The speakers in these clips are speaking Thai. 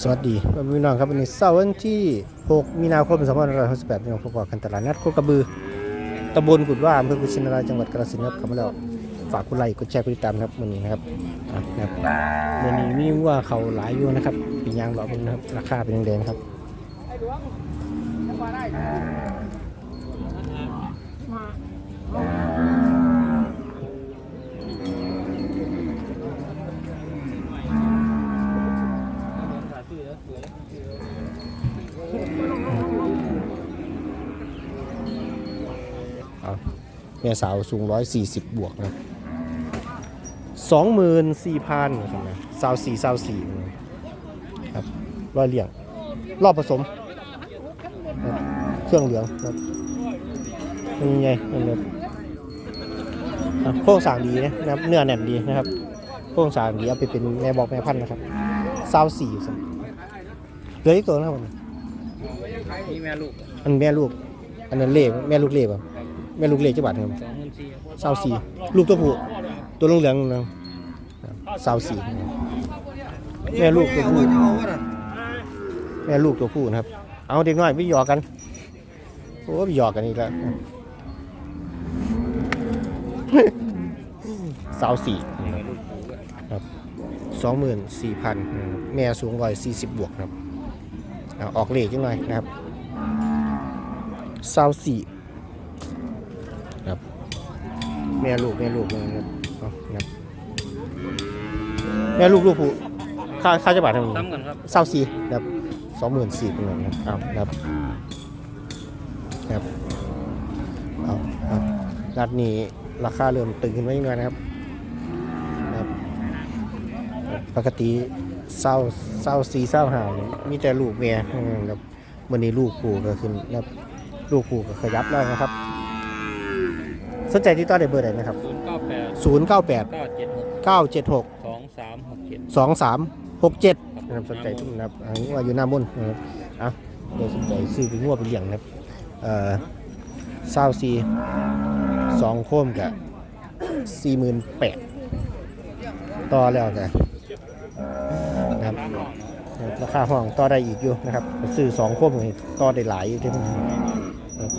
สวัสดีพี่น้องครับวันนี้เสาร์วันที่ 6 มีนาคม2568พี่น้องพบกันตลาดนัดโคกระบือตำบลกุดว่าอำเภอกุชินารายจังหวัดกาฬสินธุ์ครับเข้ามาแล้วฝากกดไลค์กดแชร์กดติดตามครับวันนี้นะครับนะครับวันนี้มีว่าเขาหลายอยู่นะครับปียางหล่อเป็นนะครับราคาเป็นแดงครับเอา แม่สาวสูง140บวกนะสองหมื่นสี่พันครับนะสาวสี่สาวสี่ครับร้อยเหลี่ยง รอบผสม เครื่องเหลืองครับนยังไงนะครับโครงสางดีนะครับเนื้อแน่นดีนะครับโครงสางดีเอาไปเป็นแม่บอกแม่พันธุ์นะครับสาวสี่เหลืออีกตัวนะครับผมนี่แม่ลูก อันแม่ลูก อันนั้นเล่แม่ลูกเล่ป่ะ แม่ลูกเล่จะบาทครับสองหมื่นสี่สาวสี่ลูกตัวผู้ตัวลงเหลืองนะสาวสี่แม่ลูกตัวผู้แม่ลูกตัวผู้นะครับ เอาเด็กน้อยไปหยอกกันโอ้ไปหยอกกันอีกแล้วสาวสี่ครับสองหมื่นสี่พันแม่สูงร้อยสี่สิบบวกครับอออกเลขจังหน่อยนะครับสาวสี่ แม่ลูกแม่ลูกนะครับเอานะครับแม่ลูกลูกผู้ค่าค่าจะบาทเท่าไหร่ซ้ำกันครับเศร้าสี่นะครับสองหมื่นสี่เป็นเงินครับเอานะครับครับเอาเอานัดนี้ราคาเริ่มตึงขึ้นมาอีกหน่อยนะครับนะครับ ปกติเศร้าเศร้าสี่เศร้าห้าเนี่ยมีแต่ลูกเมียนะครับวันนี้ลูกผู้ก็ขึ้นนะครับลูกผู้ก็ขยับแล้วนะครับ สนใจที่ต่อได้เบอร์ไหนนะครับ ศูนย์เก้าแปด0 9 8 เก้าเจ็ดหก9 7 6 สองสามหกเจ็ด2 3 6 7นะครับสนใจทุกนะครับอันนี้ว่าอยู่หน้ามุ่นนะครับอะเดี๋ยวสนใจซื้อไปงัวไปเลี้ยงนะครับเอ่อเศร้าซีสองโคมกับสี่หมื่นแปดต่อแล้วกันนะครับราคาห้องต่อได้อีกอยู่นะครับซื้อสองโคมนี่ต่อได้หลายอยู่ที่มันครับ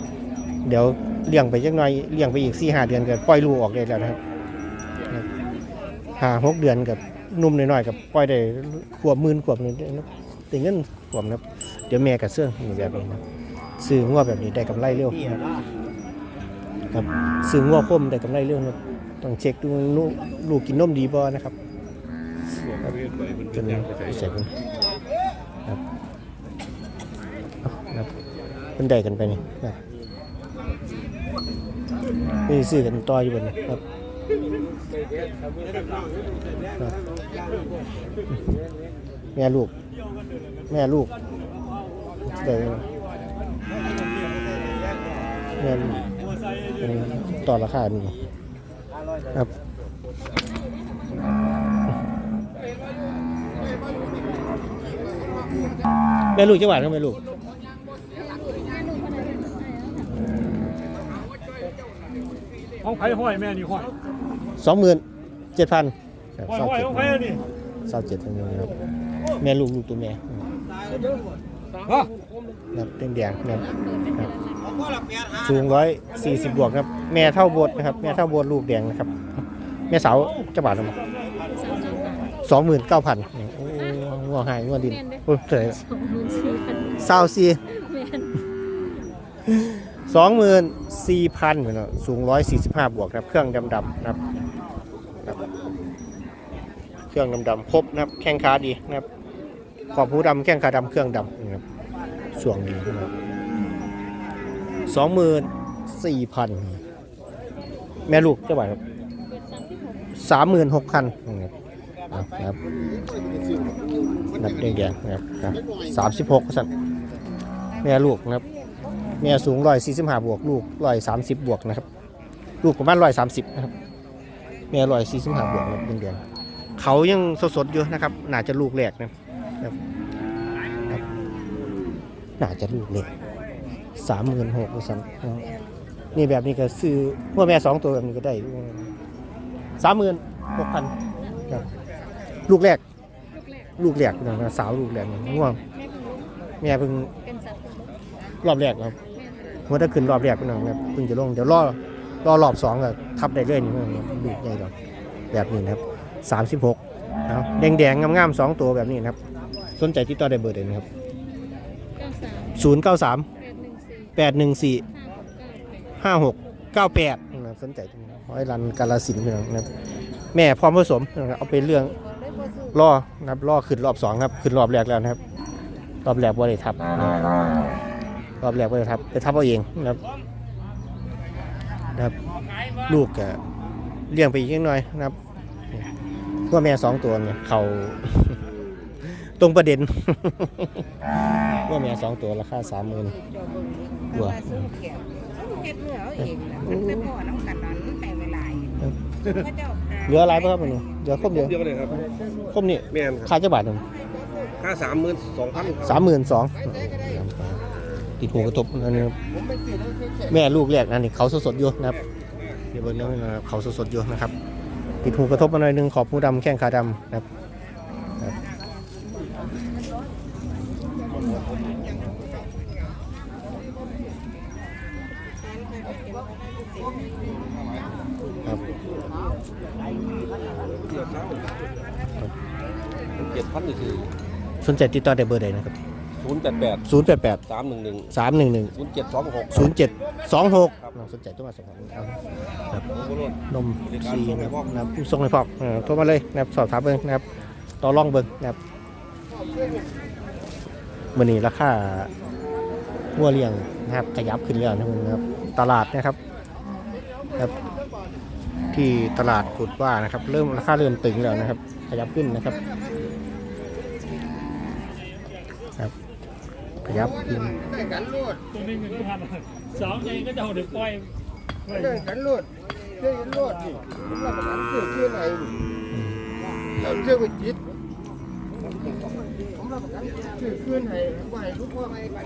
เดี๋ยว เลี้ยงไปจักหน่อยเลี้ยงไปอีกสี่ห้าเดือนก็ปล่อยลูกออกได้แล้วนะครับห้าหกเดือนกับนุ่มน้อยๆกับปล่อยได้ขวบหมื่นขวบนี่นะติงเงินขวบนะครับเดี๋ยวแม่กับเสื้อนี่แบบนี้นะซื้องัวแบบนี้ได้กำไรเร็วครับซื้องัวคมได้กำไรเร็วนะต้องเช็คดูลูกลูกกินนมดีบ่นะครับเป็นพิเศษเป็นครับเอานะครับเป็นได้กันไปนี่นะ นี่ซื้อกันต่ออยู่บนนี้ครับแม่ลูก แม่ลูกเดี๋ยวแม่ลูกเป็นต่อราคานี่ครับแม่ลูกจังหวัดก็แม่ลูก ของไผ่ห้อยแม่นี่ห้อยสองหมื่นเจ็ดพันห้อยห้อยของไผ่นี่เศร้าเจ็ดทั้งนี้ครับแม่ลูกลูกตัวแม่ครับแดงๆครับสูงร้อยสี่สิบบวกครับ แม่เท่าบดนะครับ แม่เท่าบดลูกแดงนะครับ แม่สาวจะบาทหรือเปล่าสองหมื่นเก้าพันโอ้หัวหายหัวดินโอ้ยเฉยเศร้าซี 24,000พี่น้องสูง 145 บวกครับ เครื่องดำดำนะครับ เครื่องดำดำครบนะครับ แข้งขาดีนะครับขอบหูดำแข้งขาดำเครื่องดำนะครับสวงดีนะครับสองหมื่นสี่พันแม่ลูกเท่าไหร่ครับสามหมื่นหกพันนะครับนับแดงๆนะครับสามสิบหกสันแม่ลูกนะครับ แม่สูงร้อยสี่สิบห้าบวกลูกร้อยสามสิบบวกนะครับ ลูกประมาณร้อยสามสิบนะครับแม่ร้อยสี่สิบห้าบวกนะครับแดงๆเขายังสดๆอยู่นะครับน่าจะลูกแรกนะครับน่าจะลูกเล็กสามหมื่นหกสั่นนี่แบบนี้ก็ซื้อพวกแม่สองตัวแบบนี้ก็ได้สามหมื่นหกพันลูกแรก ลูกแรกนะสาวลูกแรกง่วงแม่เพิ่งรอบแรกครับ หัวถ้าขึ้นรอบแรกพี่น้องนะเพิ่งจะลงเดี๋ยวรอรอรอบสองก็ทับได้เรื่อยนดูใหญ่ดอกแบบนี้นะครับสามสิบหกนะแดงแดงงามๆสองตัวแบบนี้นะครับ สนใจติดต่อได้เบอร์เดยนะครับศูนย์เก้าสามแปดหนึ่งสี่ห้าหกเก้าแปดนะครับสนใจตรงนี้ร้อยรันกาลสินพี่น้องนะครับ แม่พร้อมผสมนะครับเอาไปเรื่องล่อนะครับล่อขึ้นรอบสองครับ ขึ้นรอบแรกแล้วนะครับ รอบแรกว่าได้ทับนะค รับรอบแรกว่าได้ทับไปทับเอาเองนะครับนะครับ ลูกก็เลี้ยงไปอีกนิดหน่อยนะครับนี่ว่าแม่สองตัวเนี่ยเขาตรงประเด็นว่าแม่สองตัวราคาสามหมื่นบัวเฮ็ดเนื้อเอาเองนะมันไปพ่อน้ำกันนั้นให้เวลาพระเจ้าเหลืออะไรป่ะครับมันนี่เหลือครบเดียวเดียวกันเลยครับครบนี่แม่นครับค่าเจ้าบาทหนึ่งค่าสามหมื่นสองพันสามหมื่นสอง ติดหูกระทบอันนี้ครับแม่ลูกแรกนั่นนี่เขาสดๆอยู่นะครับเดี๋ยวเบิ่งแล้วนะครับเขาสดๆอยู่นะครับติดหูกระทบมาหน่อยหนึงขอบหูดำแข้งขาดำนะครับครับเจ็ดพันคือสนใจติดต่อได้เบอร์ใดนะครับ ศูนย์แปดแปดศูนย์แปดแปดสามหนึ่งหนึ่งสามหนึ่งหนึ่งศูนย์เจ็ดสองหกศูนย์เจ็ดสองหกสนใจตัวมาสอบถามครับครับโอ้โหนมซีนะครับนะครับส่งให้พ่อเออโทรมาเลยนะครับสอบถามเบิ้งนะครับต่อรองเบิ้งนะครับวันนี้ราคาวัวเลี้ยงนะครับขยับขึ้นแล้วนะครับตลาดนะครับครับที่ตลาดกุดว่านะครับ เริ่มราคาเริ่มตึงแล้วนะครับ ขยับขึ้นนะครับครับข ยับขึ้นตัวนี้เงินพันสองยังก็จะเอาเด็กปล่อยเรื่องกันรวดเรื่องกันรวดนี่ผมรับประกันเชื่อชื่อไหนนี่เราเชื่อวิจิตผมรับประกันชื่อคืนให้ไหวทุกพ่อไปไป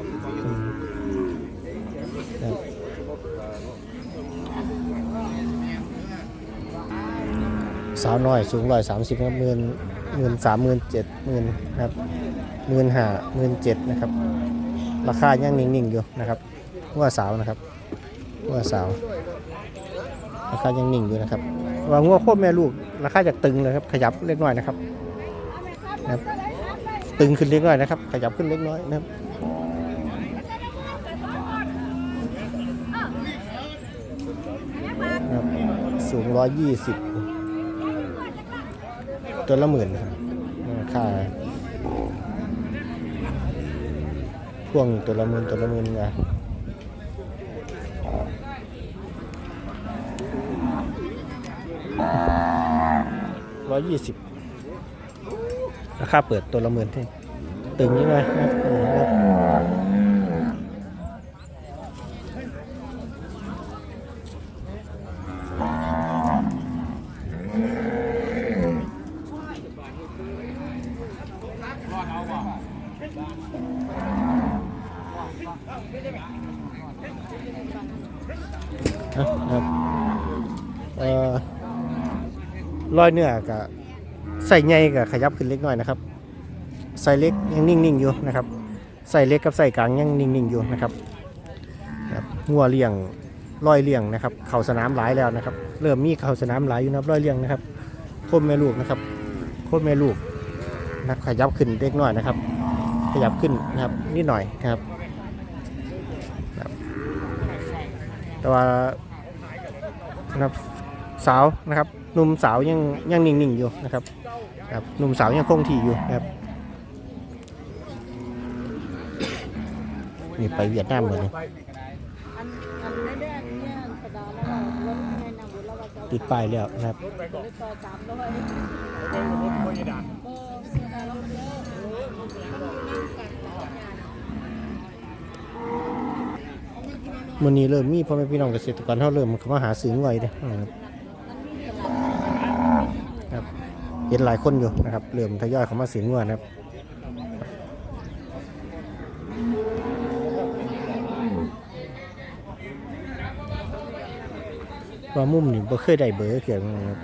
สาวน้อยสูงร้อยสามสิบครับหมื่นหมื่นสามหมื่นเจ็ดหมื่นนะครับ หมื่นห้าหมื่นเจ็ดนะครับ ราคายังนิ่งๆอยู่นะครับว่าสาวนะครับว่าสาวราคายังนิ่งอยู่นะครับว่างัวโคตรแม่ลูกราคาจากตึงเลยครับ ขยับเล็กน้อยนะครับนะครับ ตึงขึ้นเล็กน้อยนะครับ ขยับขึ้นเล็กน้อยนะครับนะครับสูงร้อยยี่สิบตัวละหมื่นครับราคาพ่ วงตัวละหมื่นตัวละหมื่นไงร้อยยี่สิบราคาเปิดตัวละหมื่นที่ตึงยังไง นะครับโอ้โหครับนะครับเอ่อรอยเนื้อกับใส่ใหญ่กับขยับขึ้นเล็กน้อยนะครับ ใส่เล็กยังนิ่งๆอยู่นะครับ ใส่เล็กกับใส่กลางยังนิ่งๆอยู่นะครับครับงัวเลี้ยงร้อยเลี้ยงนะครับ เข่าสนามหลายแล้วนะครับ เริ่มมีเข่าสนามหลายอยู่นะครับร้อยเลี้ยงนะครับโคตรแม่ลูกนะครับโคตรแม่ลูกนะขยับขึ้นเล็กน้อยนะครับ ขยับขึ้นนะครับนิดหน่อยนะครับ แต่ว่านะครับสาวนะครับหนุ่มสาวยังยังนิ่งๆอยู่นะครับครับหนุ่มสาวยังคงที่อยู่นะครับนี่ไปเวียดนามหมดเลยติดป้ายแล้วนะครับอ มร้อยเออสดาแล้วมันนี่เริ่มมีพ่อแม่พี่น้องเกษตรกรเขาเริ่มเขามาหาซื้อไว้เลยนะครับครับเห็นหลายคนอยู่นะครับเริ่มทยอยเขามาซื้อไว้นะครับว่ามุมนี่บ่เคยได้เบอร์เกี่ยวกับ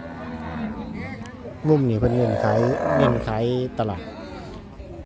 มุมนี่เพิ่นเน้นขายเน้นขายตลาด